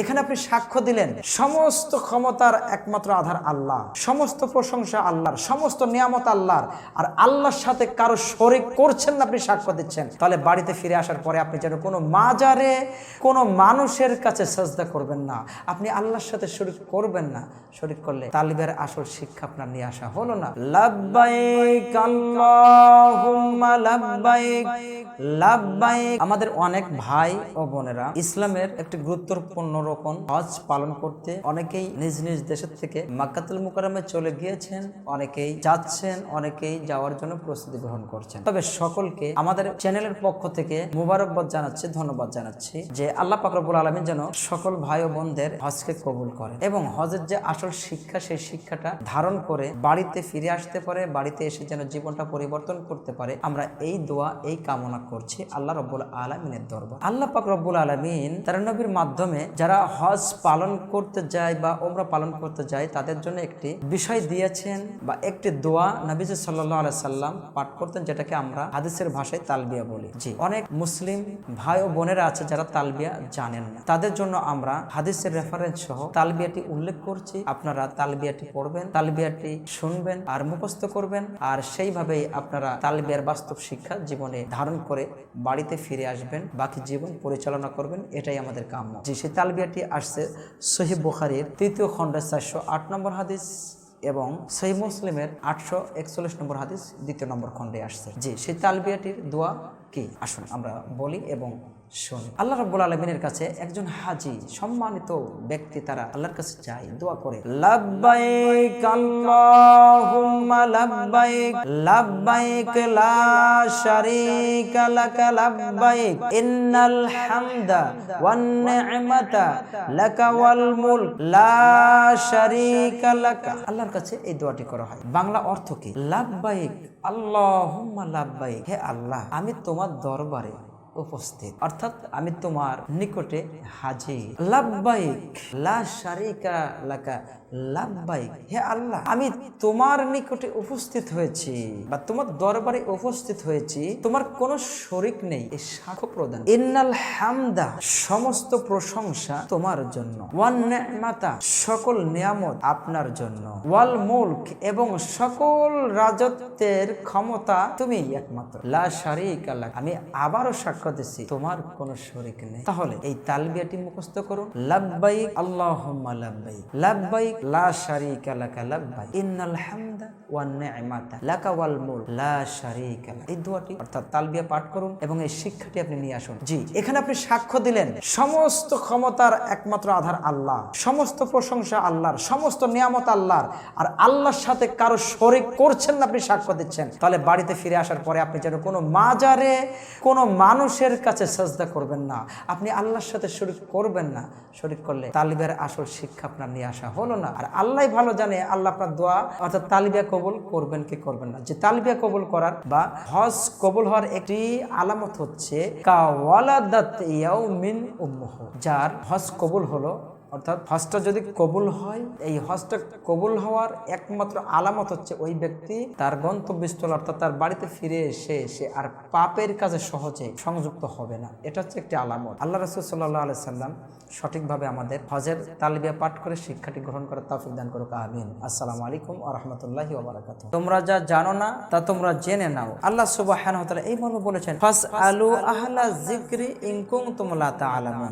এখানে আপনি সাক্ষ্য দিলেন, সমস্ত ক্ষমতার একমাত্র আধার আল্লাহ, সমস্ত প্রশংসা আল্লাহর, সমস্ত নিয়ামত আল্লাহর, আর আল্লাহর সাথে কারও শরিক করছেন না আপনি সাক্ষ্য দিচ্ছেন। তাহলে বাড়িতে ফিরে আসার পরে আপনি যেন কোনো মাজারে কোনো মানুষের কাছে সাজদা করবেন না। আপনি আল্লাহর সাথে শরিক করবেন না, শরিক করলে তালিবের আসল শিক্ষা আপনার নিয়ে আসা হলো না। আমাদের অনেক ভাই ও বোনেরা ইসলামের একটি গুরুত্বপূর্ণ রকম হজ পালন করতে অনেকেই নিজ নিজ দেশের থেকে মাক্কাতুল মুকাররমে চলে গিয়েছেন, অনেকেই যাচ্ছেন, অনেকেই যাওয়ার জন্য প্রস্তুতি গ্রহণ করছেন। তবে সকলকে আমাদের চ্যানেলের পক্ষ থেকে মুবারকবাদ জানাচ্ছি, ধন্যবাদ জানাচ্ছি যে আল্লাহ পাক রব্বুল আলামিন যেন সকল ভাই ও বোনদের হজকে কবুল করে এবং হজের যে আসল শিক্ষা, সেই শিক্ষাটা ধারণ করে বাড়িতে ফিরে আসতে পারে, বাড়িতে এসে যেন জীবনটা পরিবর্তন করতে পারে। আমরা এই দোয়া, এই কামনা করছি আল্লাহ রব্বুল আলমিনের দরবার। আল্লাহ পাক রব্বুল আলমিন তার নবীর মাধ্যমে যারা হজ পালন করতে যায় বা ওমরা পালন করতে যায়, তাদের জন্য একটি বিষয় দিয়েছেন বা একটি দোয়া নবীজ সাল্লাহ আলাই সাল্লাম পাঠ করতেন, যেটাকে আমরা হাদিসের ভাষায় তালবিয়া বলি। জি। অনেক মুসলিম ভাই ও বোনেরা আছে যারা তালবিয়া জানেন না। তাদের জন্য আমরা হাদিসের রেফারেন্স সহ তালবিয়াটি উল্লেখ করছি। আপনারা তালবিয়াটি পড়বেন, তালবিয়াটি শুনবেন আর মুখস্থ করবেন আর সেইভাবেই আপনারা তালবিয়ার বাস্তব শিক্ষা জীবনে ধারণ করে বাড়িতে ফিরে আসবেন, বাকি জীবন পরিচালনা করবেন, এটাই আমাদের কাম্য। যে সেই তালবিয়াটি আসছে শহীদ বুখারির তৃতীয় খণ্ডের চারশো আট নম্বর হাদিস এবং সেই মুসলিমের আটশো একচল্লিশ নম্বর হাদিস দ্বিতীয় নম্বর খণ্ডে আসছে। জি, সেই তালবিয়াটির দোয়া কি? আসুন আমরা বলি এবং শুনি আল্লাহ রাব্বুল আলমিনের কাছে একজন হাজি সম্মানিত ব্যক্তি তারা আল্লাহর কাছে চাই দোয়া করে। আল্লাহুম্মা লা শারীকা লাকা লাব্বাইক ইন্নাল হামদা ওয়ান নি'মাতা লাকা ওয়াল মুলক লা শারীকা লাকা। আল্লাহর কাছে এই দোয়াটি করা হয়। বাংলা অর্থ কি? লাব্বাইক আল্লাহুম্মা লাব্বাইক। হে আল্লাহ আমি তোমার দরবারে উপস্থিত। অর্থাৎ আমি তোমার নিকটে হাজির। লাভবাইক লা শারিকা লাকা লাভবাইক হে আল্লাহ, আমি তোমার নিকটে উপস্থিত হয়েছি বা তোমার দরবারে উপস্থিত হয়েছি। তোমার কোনো শরিক নেই এই সাক্ষ্য প্রদান। ইন্নাল হামদা, সমস্ত প্রশংসা তোমার জন্য। ওয়ান নি'মাতা সকল নিয়ামত আপনার জন্য। ওয়াল মুলক এবং সকল রাজত্বের ক্ষমতা তুমি একমাত্র। লা শারিকা লাক, আমি আবারও সাক্ষ্য দিচ্ছি তোমার কোনো শরিক নেই। তাহলে? এই তালবিয়াটি মুখস্থ করুন। লাব্বাইক আল্লাহুম্মা লাব্বাইক। লাব্বাইক লা শারিকা লাকা লাব্বাইক। ইন্নাল হামদা ওয়ান নি'মাতা লাকা ওয়াল মুলক। লা শারিকা এই দোয়াটি অর্থাৎ তালবিয়া পাঠ করুন এবং এই শিক্ষাটি আপনি নিয়ে আসুন। জি এখানে আপনি সাক্ষ্য দিলেন সমস্ত ক্ষমতার একমাত্র আধার আল্লাহ। সমস্ত প্রশংসা আল্লাহর সমস্ত নিয়ামত আল্লাহর। আর আল্লাহর সাথে কারও শরিক করছেন না আপনি সাক্ষ্য দিচ্ছেন। তাহলে বাড়িতে ফিরে আসার পরে আপনি যেন কোনো মাজারে কোনো মানুষের কাছে সাজদা করবেন না। আপনি আল্লাহর সাথে শরিক করবেন না। শরিক করলে তালিবের আসল শিক্ষা আপনার নিয়ে আসা হলো না। আর আল্লাহ ভালো জানে, আল্লাহ আপনার দোয়া, অর্থাৎ তালিবিয়া কবুল করবেন কি করবেন না। যে তালিবিয়া কবুল করার বা হজ কবুল হওয়ার একটি আলামত হচ্ছে, কাওয়ালাদাত ইয়াউমিন উম্মুহ, যার হজ কবুল হলো অর্থাৎ হজটা যদি কবুল হয়, এই হজটা কবুল হওয়ার একমাত্র আলামত হচ্ছে ওই ব্যক্তি তার গন্তব্যস্থল অর্থাৎ তার বাড়িতে ফিরে এসে সে আর পাপের কাজে সহজে সংযুক্ত হবে না। এটা হচ্ছে একটি আলামত। আল্লাহ রসুল সাল্লাহ আলি সাল্লাম সঠিকভাবে আমাদের হজের তালিবিয়া পাঠ করে শিক্ষাটি গ্রহণ করার তৌফিক দান করুক, আমিন। আসসালামু আলাইকুম আ রহমতুল্লাহি তোমরা যা জানো না, তা তোমরা জেনে নাও। আল্লাহ সুবাহ এই মর্ম বলেছেন ফাস আলু আহলা জিক্রি ইনকুম তুমলা তা আলামুন